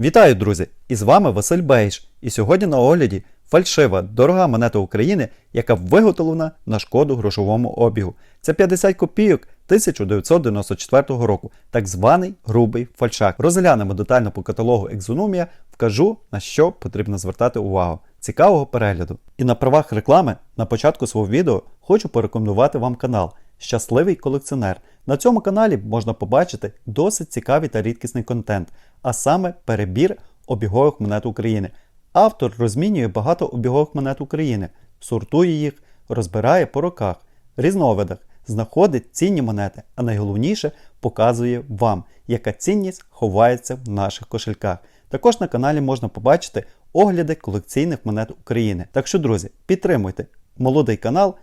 Вітаю, друзі! І з вами Василь Бейш. І сьогодні на огляді фальшива дорога монета України, яка виготовлена на шкоду грошовому обігу. Це 50 копійок 1994 року, так званий грубий фальшак. Розглянемо детально по каталогу Екзономія, вкажу на що потрібно звертати увагу. Цікавого перегляду. І на правах реклами на початку свого відео хочу порекомендувати вам канал Щасливий колекціонер. На цьому каналі можна побачити досить цікавий та рідкісний контент, а саме перебір обігових монет України. Автор розмінює багато обігових монет України, сортує їх, розбирає по роках, різновидах, знаходить цінні монети, а найголовніше показує вам, яка цінність ховається в наших кошельках. Також на каналі можна побачити огляди колекційних монет України. Так що, друзі, підтримуйте молодий канал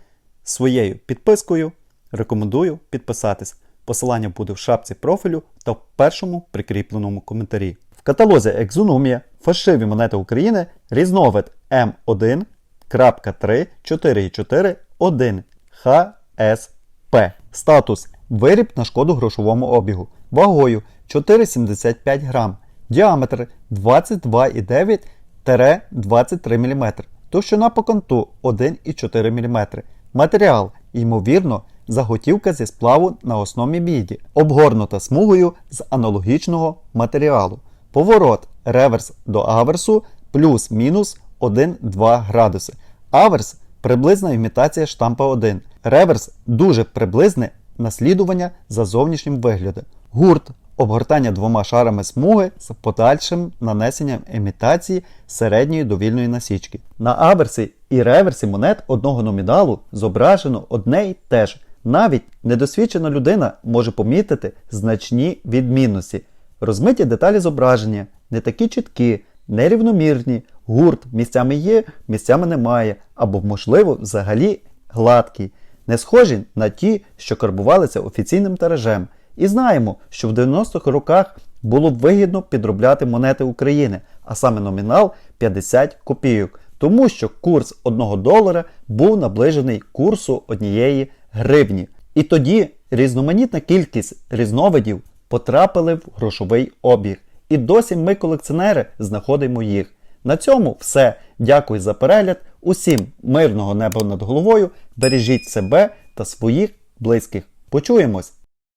своєю підпискою. Рекомендую підписатись. Посилання буде в шапці профілю та в першому прикріпленому коментарі. В каталозі Екзономія фальшиві монети України різновид М1.3.4.4.1 ХСП. Статус виріб на шкоду грошовому обігу. Вагою 4,75 грам. Діаметр 22,9-23 мм. Товщина по конту 1,4 мм. Матеріал, ймовірно, заготівка зі сплаву на основі міді, обгорнута смугою з аналогічного матеріалу. Поворот реверс до аверсу плюс-мінус 1-2 градуси. Аверс приблизна імітація штампа 1. Реверс дуже приблизне наслідування за зовнішнім виглядом. Гурт обгортання двома шарами смуги з подальшим нанесенням імітації середньої довільної насічки. На аверсі і реверсі монет одного номіналу зображено одне й те ж. Навіть недосвідчена людина може помітити значні відмінності. Розмиті деталі зображення не такі чіткі, нерівномірні, гурт місцями є, місцями немає, або, можливо, взагалі гладкий, не схожі на ті, що карбувалися офіційним тиражем. І знаємо, що в 90-х роках було вигідно підробляти монети України, а саме номінал 50 копійок, тому що курс 1 долара був наближений курсу однієї гривні. І тоді різноманітна кількість різновидів потрапили в грошовий обіг. І досі ми, колекціонери, знаходимо їх. На цьому все. Дякую за перегляд. Усім мирного неба над головою. Бережіть себе та своїх близьких. Почуємось!